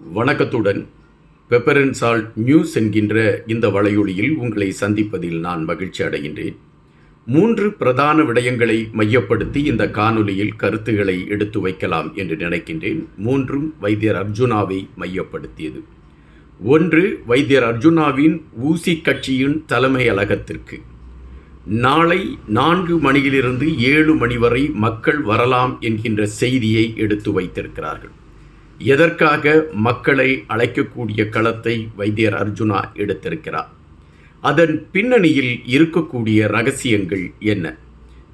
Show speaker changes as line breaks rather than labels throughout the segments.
வணக்கத்துடன். Pepper and salt news என்கின்ற இந்த வலையொலியில் உங்களை சந்திப்பதில் நான் மகிழ்ச்சி அடைகின்றேன். மூன்று பிரதான விடயங்களை மையப்படுத்தி இந்த காணொலியில் கருத்துக்களை எடுத்து வைக்கலாம் என்று நினைக்கின்றேன். மூன்றும் வைத்தியர் அர்ஜுனாவை மையப்படுத்தியது. ஒன்று வைத்தியர் அர்ஜுனாவின் ஊசி கட்சியின் தலைமை அலகத்திற்கு. நாளை நான்கு மணியிலிருந்து ஏழு மணி வரை மக்கள் வரலாம் என்கின்ற செய்தியை எடுத்து வைத்திருக்கிறார்கள். எதற்காக மக்களை அழைக்கக்கூடிய களத்தை வைத்தியர் அர்ஜுனா எடுத்திருக்கிறார்? அதன் பின்னணியில் இருக்கக்கூடிய ரகசியங்கள் என்ன?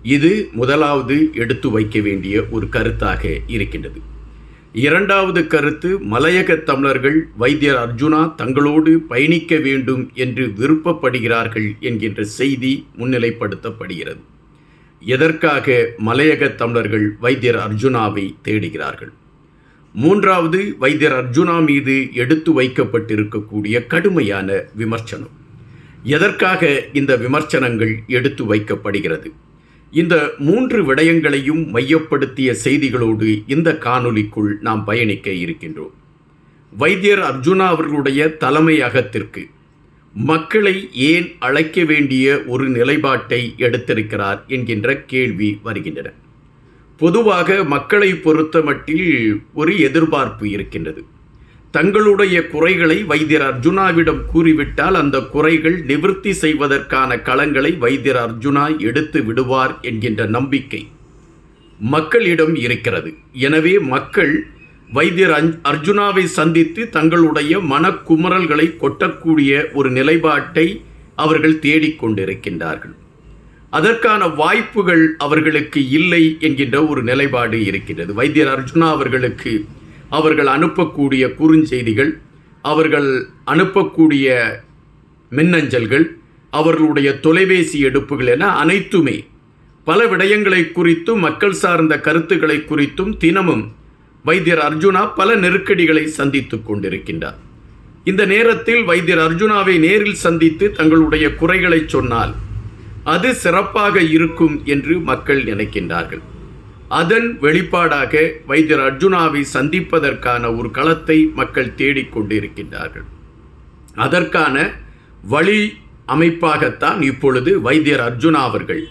இது முதலாவது எடுத்து வைக்க வேண்டிய ஒரு கருத்தாக இருக்கின்றது. இரண்டாவது கருத்து மலையக தமிழர்கள் வைத்தியர் அர்ஜுனா தங்களோடு பயணிக்க வேண்டும் என்று விருப்பப்படுகிறார்கள் என்கின்ற செய்தி முன்னிலைப்படுத்தப்படுகிறது. எதற்காக மலையக தமிழர்கள் வைத்தியர் அர்ஜுனாவை தேடுகிறார்கள்? மூன்றாவது வைத்தியர் அர்ஜுனா மீது எடுத்து வைக்கப்பட்டிருக்கக்கூடிய கடுமையான விமர்சனம். எதற்காக இந்த விமர்சனங்கள் எடுத்து வைக்கப்படுகிறது? இந்த மூன்று விடயங்களையும் மையப்படுத்திய செய்திகளோடு இந்த காணொலிக்குள் நாம் பயணிக்க இருக்கின்றோம். வைத்தியர் அர்ஜுனா அவர்களுடைய தலைமையகத்திற்கு மக்களை ஏன் அழைக்க வேண்டிய ஒரு நிலைப்பாட்டை எடுத்திருக்கிறார் என்கின்ற கேள்வி வருகின்றன. பொதுவாக மக்களை பொறுத்த மட்டில் ஒரு எதிர்பார்ப்பு இருக்கின்றது. தங்களுடைய குறைகளை வைத்தியர் அர்ஜுனாவிடம் கூறிவிட்டால் அந்த குறைகள் நிவர்த்தி செய்வதற்கான களங்களை வைத்தியர் அர்ஜுனா எடுத்து விடுவார் என்கின்ற நம்பிக்கை மக்களிடம் இருக்கிறது. எனவே மக்கள் வைத்தியர் அர்ஜுனாவை சந்தித்து தங்களுடைய மனக்குமுறல்களை கொட்டக்கூடிய ஒரு நிலைப்பாட்டை அவர்கள் தேடிக்கொண்டிருக்கின்றார்கள். அதற்கான வாய்ப்புகள் அவர்களுக்கு இல்லை என்கின்ற ஒரு நிலைப்பாடு இருக்கின்றது. வைத்தியர் அர்ஜுனா அவர்களுக்கு அவர்கள் அனுப்பக்கூடிய குறுஞ்செய்திகள் அவர்கள் அனுப்பக்கூடிய மின்னஞ்சல்கள் அவர்களுடைய தொலைபேசி எடுப்புகள் என அனைத்துமே பல விடயங்களை குறித்தும் மக்கள் சார்ந்த கருத்துக்களை குறித்தும் தினமும் வைத்தியர் அர்ஜுனா பல நெருக்கடிகளை சந்தித்துக் கொண்டிருக்கின்றார். இந்த நேரத்தில் வைத்தியர் அர்ஜுனாவை நேரில் சந்தித்து தங்களுடைய குறைகளை சொன்னால் அது சிறப்பாக இருக்கும் என்று மக்கள் நினைக்கின்றார்கள். அதன் வெளிப்பாடாக வைத்தியர் அர்ஜுனாவை சந்திப்பதற்கான ஒரு களத்தை மக்கள் தேடிக்கொண்டிருக்கின்றார்கள் அதற்கான வழி அமைப்பாகத்தான் இப்பொழுது வைத்தியர் அர்ஜுனா அவர்கள்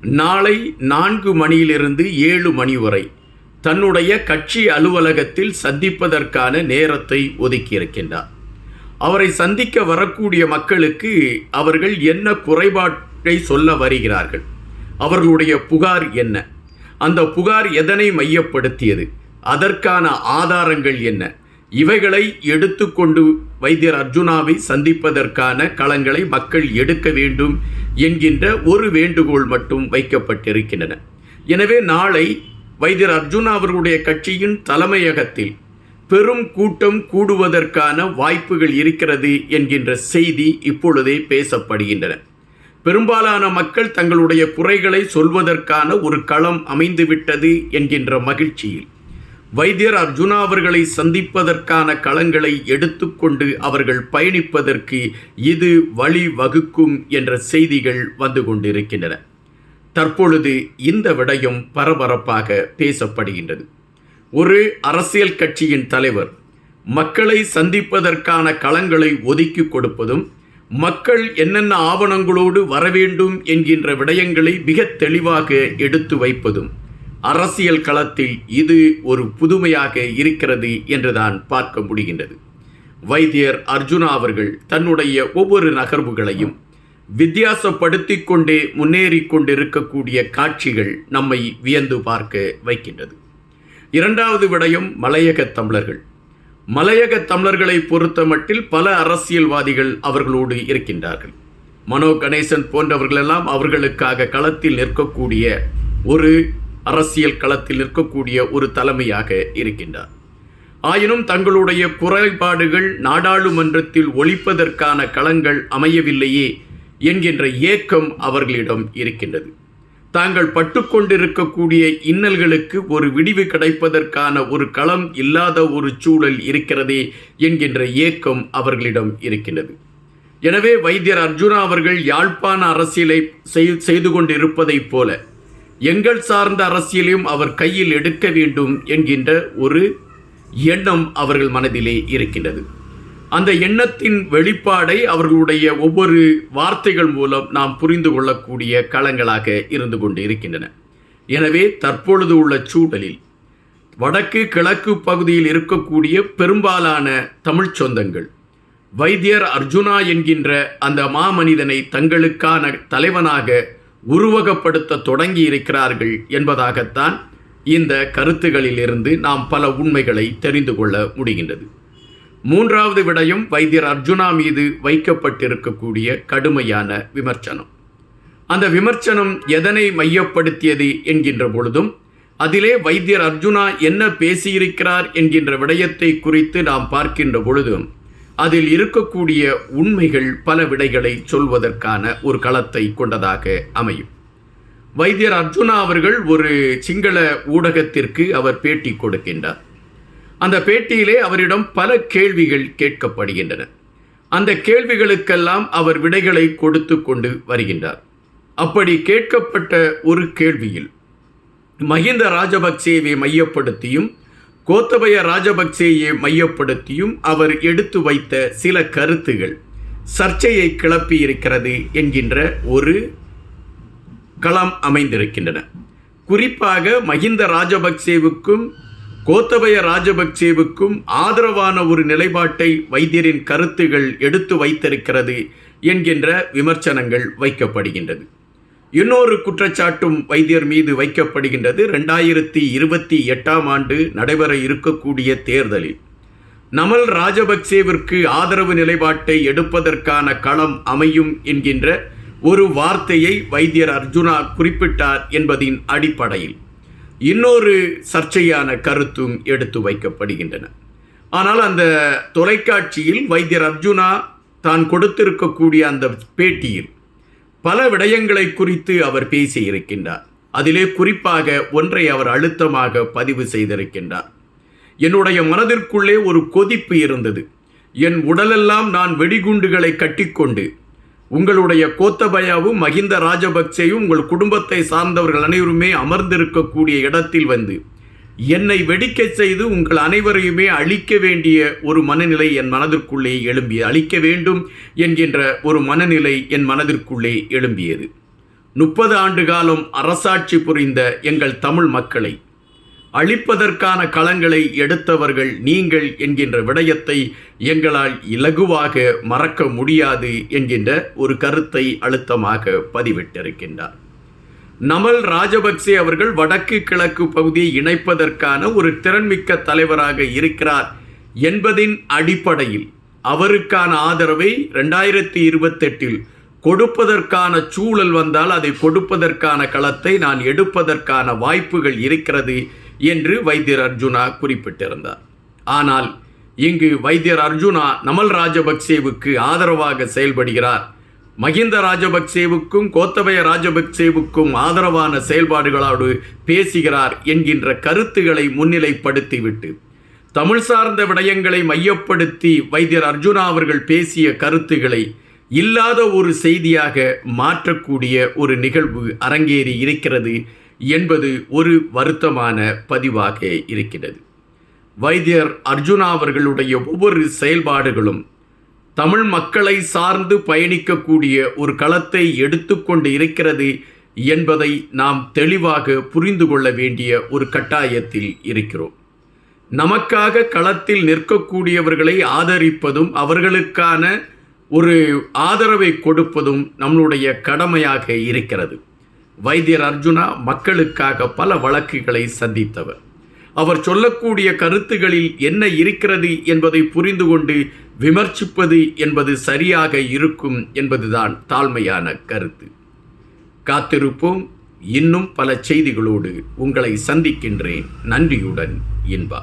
நாளை நான்கு மணியிலிருந்து ஏழு மணி வரை தன்னுடைய கட்சி அலுவலகத்தில் சந்திப்பதற்கான நேரத்தை ஒதுக்கியிருக்கின்றார். அவரை சந்திக்க வரக்கூடிய மக்களுக்கு அவர்கள் என்ன குறைபாட் சொல்ல வருகிறார்கள். அவர்களுடைய புகார் என்ன? அந்த புகார் எதனை மையப்படுத்தியது? அதற்கான ஆதாரங்கள் என்ன? இவைகளை எடுத்துக்கொண்டு வைத்தியர் அர்ஜுனாவை சந்திப்பதற்கான களங்களை மக்கள் எடுக்க வேண்டும் என்கின்ற ஒரு வேண்டுகோள் மட்டும் வைக்கப்பட்டிருக்கின்றன. எனவே நாளை வைத்தியர் அர்ஜுனா அவர்களுடைய கட்சியின் தலைமையகத்தில் பெரும் கூட்டம் கூடுவதற்கான வாய்ப்புகள் இருக்கிறது என்கின்ற செய்தி இப்பொழுதே பேசப்படுகின்றன. பெரும்பாலான மக்கள் தங்களுடைய குறைகளை சொல்வதற்கான ஒரு களம் அமைந்துவிட்டது என்கின்ற மகிழ்ச்சியில். வைத்தியர் அர்ஜுனா அவர்களை சந்திப்பதற்கான களங்களை எடுத்துக்கொண்டு அவர்கள் பயணிப்பதற்கு இது வழி வகுக்கும் என்ற செய்திகள் வந்து கொண்டிருக்கின்றன. தற்பொழுது இந்த விடயம் பரபரப்பாக பேசப்படுகின்றது. ஒரு அரசியல் கட்சியின் தலைவர் மக்களை சந்திப்பதற்கான களங்களை ஒதுக்கி கொடுப்பதும் மக்கள் என்னென்ன ஆவணங்களோடு வரவேண்டும் என்கின்ற விடயங்களை மிக தெளிவாக எடுத்து வைப்பதும் அரசியல் களத்தில் இது ஒரு புதுமையாக இருக்கிறது என்றுதான் பார்க்க முடிகின்றது. வைத்தியர் அர்ஜுனா அவர்கள் தன்னுடைய ஒவ்வொரு நகர்வுகளையும் வித்தியாசப்படுத்தி கொண்டே முன்னேறி கொண்டிருக்கக்கூடிய காட்சிகள் நம்மை வியந்து பார்க்க வைக்கின்றது. இரண்டாவது விடயம் மலையக தமிழர்கள். மலையக தமிழர்களை பொறுத்த மட்டில் பல அரசியல்வாதிகள் அவர்களோடு இருக்கின்றார்கள். மனோ கணேசன் போன்றவர்களெல்லாம் அவர்களுக்காக களத்தில் நிற்கக்கூடிய ஒரு அரசியல் களத்தில் நிற்கக்கூடிய ஒரு தலைமையாக இருக்கின்றார். ஆயினும் தங்களுடைய குறைபாடுகள் நாடாளுமன்றத்தில் ஒழிப்பதற்கான களங்கள் அமையவில்லையே என்கின்ற ஏக்கம் அவர்களிடம் இருக்கின்றது. தாங்கள் பட்டுக்கொண்டிருக்கக்கூடிய இன்னல்களுக்கு ஒரு விடிவு கிடைப்பதற்கான ஒரு களம் இல்லாத ஒரு சூழல் இருக்கிறதே என்கின்ற ஏக்கம் அவர்களிடம் இருக்கின்றது. எனவே வைத்தியர் அர்ஜுனா அவர்கள் யாழ்ப்பாண அரசியலை செய்து கொண்டிருப்பதைப் போல எங்கள் சார்ந்த அரசியலையும் அவர் கையில் எடுக்க வேண்டும் என்கின்ற ஒரு எண்ணம் அவர்கள் மனதிலே இருக்கின்றது. அந்த எண்ணத்தின் வெளிப்பாடை அவர்களுடைய ஒவ்வொரு வார்த்தைகள் மூலம் நாம் புரிந்து கொள்ளக்கூடிய களங்களாக இருந்து கொண்டு இருக்கின்றன எனவே தற்பொழுது உள்ள சூழலில் வடக்கு கிழக்கு பகுதியில் இருக்கக்கூடிய பெரும்பாலான தமிழ்ச் சொந்தங்கள் வைத்தியர் அர்ஜுனா என்கின்ற அந்த மாமனிதனை தங்களுக்கான தலைவனாக உருவகப்படுத்த தொடங்கி இருக்கிறார்கள் என்பதாகத்தான் இந்த கருத்துகளிலிருந்து நாம் பல உண்மைகளை தெரிந்து கொள்ள முடிகின்றது. மூன்றாவது விடயம் வைத்தியர் அர்ஜுனா மீது வைக்கப்பட்டிருக்கக்கூடிய கடுமையான விமர்சனம். அந்த விமர்சனம் எதனை மையப்படுத்தியது என்கின்ற பொழுதும் அதிலே வைத்தியர் அர்ஜுனா என்ன பேசியிருக்கிறார் என்கின்ற விடயத்தை குறித்து நாம் பார்க்கின்ற பொழுதும் அதில் இருக்கக்கூடிய உண்மைகள் பல விடைகளை சொல்வதற்கான ஒரு களத்தை கொண்டதாக அமையும். வைத்தியர் அர்ஜுனா அவர்கள் ஒரு சிங்கள ஊடகத்திற்கு அவர் பேட்டி கொடுக்கின்றார். அந்த பேட்டியிலே அவரிடம் பல கேள்விகள் கேட்கப்படுகின்றன. அந்த கேள்விகளுக்கெல்லாம் அவர் விடைகளை கொடுத்து கொண்டு வருகின்றார். அப்படி கேட்கப்பட்ட ஒரு கேள்வியில் மஹிந்த ராஜபக்சேவை மையப்படுத்தியும் கோத்தபய ராஜபக்சேயை மையப்படுத்தியும் அவர் எடுத்து வைத்த சில கருத்துகள் சர்ச்சையை கிளப்பி இருக்கிறது என்கின்ற ஒரு களம் அமைந்திருக்கின்றன. குறிப்பாக மஹிந்த ராஜபக்சேவுக்கும் கோத்தபய ராஜபக்சேவுக்கும் ஆதரவான ஒரு நிலைப்பாட்டை வைத்தியரின் கருத்துகள் எடுத்து வைத்திருக்கிறது என்கின்ற விமர்சனங்கள் வைக்கப்படுகின்றது. இன்னொரு குற்றச்சாட்டும் வைத்தியர் மீது வைக்கப்படுகின்றது. ரெண்டாயிரத்தி இருபத்தி எட்டாம் ஆண்டு நடைபெற இருக்கக்கூடிய தேர்தலில். நமல் ராஜபக்சேவிற்கு ஆதரவு நிலைப்பாட்டை எடுப்பதற்கான களம் அமையும் என்கின்ற ஒரு வார்த்தையை வைத்தியர் அர்ஜுனா குறிப்பிட்டார் என்பதின் அடிப்படையில். இன்னொரு சர்ச்சையான கருத்தும் எடுத்து வைக்கப்படுகின்றன. ஆனால் அந்த தொலைக்காட்சியில் வைத்தியர் அர்ஜுனா தான் கொடுத்திருக்கக்கூடிய அந்த பேட்டியில் பல விடயங்களை குறித்து அவர் பேசியிருக்கின்றார். அதிலே குறிப்பாக ஒன்றை அவர் அழுத்தமாக பதிவு செய்திருக்கின்றார். என்னுடைய மனதிற்குள்ளே ஒரு கொதிப்பு இருந்தது. என் உடலெல்லாம் நான் வெடிகுண்டுகளை கட்டிக்கொண்டு உங்களுடைய கோத்தபயாவும் மஹிந்த ராஜபக்சேயும் உங்கள் குடும்பத்தை சார்ந்தவர்கள் அனைவருமே அமர்ந்திருக்கக்கூடிய இடத்தில் வந்து என்னை வெடிக்க செய்து உங்கள் அனைவரையுமே அழிக்க வேண்டிய ஒரு மனநிலை என் மனதிற்குள்ளே எழும்பிய அழிக்க வேண்டும் என்கின்ற ஒரு மனநிலை என் மனதிற்குள்ளே எழும்பியது. முப்பது ஆண்டு காலம் அரசாட்சி புரிந்த எங்கள் தமிழ் மக்களை அழிப்பதற்கான களங்களை எடுத்தவர்கள் நீங்கள் என்கின்ற விடயத்தை எங்களால் இலகுவாக மறக்க முடியாது என்கின்ற ஒரு கருத்தை அழுத்தமாக பதிவிட்டிருக்கின்றார். நமல் ராஜபக்சே அவர்கள் வடக்கு கிழக்கு பகுதியை இணைப்பதற்கான ஒரு திறன்மிக்க தலைவராக இருக்கிறார் என்பதின் அடிப்படையில் அவருக்கான ஆதரவை ரெண்டாயிரத்தி இருபத்தெட்டில் கொடுப்பதற்கான சூழல் வந்தால் அதை கொடுப்பதற்கான களத்தை நான் எடுப்பதற்கான வாய்ப்புகள் இருக்கிறது என்று வைத்தியர் அர்ஜுனா குறிப்பிட்டிருந்தார். ஆனால் இங்கு வைத்தியர் அர்ஜுனா நமல் ராஜபக்சேவுக்கு ஆதரவாக செயல்படுகிறார். மஹிந்த ராஜபக்சேவுக்கும் கோத்தபய ராஜபக்சேவுக்கும் ஆதரவான செயல்பாடுகளோடு பேசுகிறார் என்கின்ற கருத்துக்களை முன்னிலைப்படுத்திவிட்டு தமிழ் சார்ந்த விடயங்களை மையப்படுத்தி வைத்தியர் அர்ஜுனா அவர்கள் பேசிய கருத்துக்களை இல்லாத ஒரு செய்தியாக மாற்றக்கூடிய ஒரு நிகழ்வு அரங்கேறி இருக்கிறது என்பது ஒரு வருத்தமான பதிவாக இருக்கிறது. வைத்தியர் அர்ஜுனா அவர்களுடைய ஒவ்வொரு செயல்பாடுகளும் தமிழ் மக்களை சார்ந்து பயணிக்கக்கூடிய ஒரு களத்தை எடுத்துக்கொண்டு இருக்கிறது என்பதை நாம் தெளிவாக புரிந்து கொள்ள வேண்டிய ஒரு கட்டாயத்தில் இருக்கிறோம். நமக்காக களத்தில் நிற்கக்கூடியவர்களை ஆதரிப்பதும் அவர்களுக்கான ஒரு ஆதரவை கொடுப்பதும் நம்மளுடைய கடமையாக இருக்கிறது. வைத்தியர் அர்ஜுனா மக்களுக்காக பல வழக்குகளை சந்தித்தவர். அவர் சொல்லக்கூடிய கருத்துகளில் என்ன இருக்கிறது என்பதை புரிந்து கொண்டு விமர்சிப்பது என்பது சரியாக இருக்கும் என்பதுதான் தாழ்மையான கருத்து. காத்திருப்போம். இன்னும் பல செய்திகளோடு உங்களை சந்திக்கின்றேன். நன்றியுடன் இன்பா.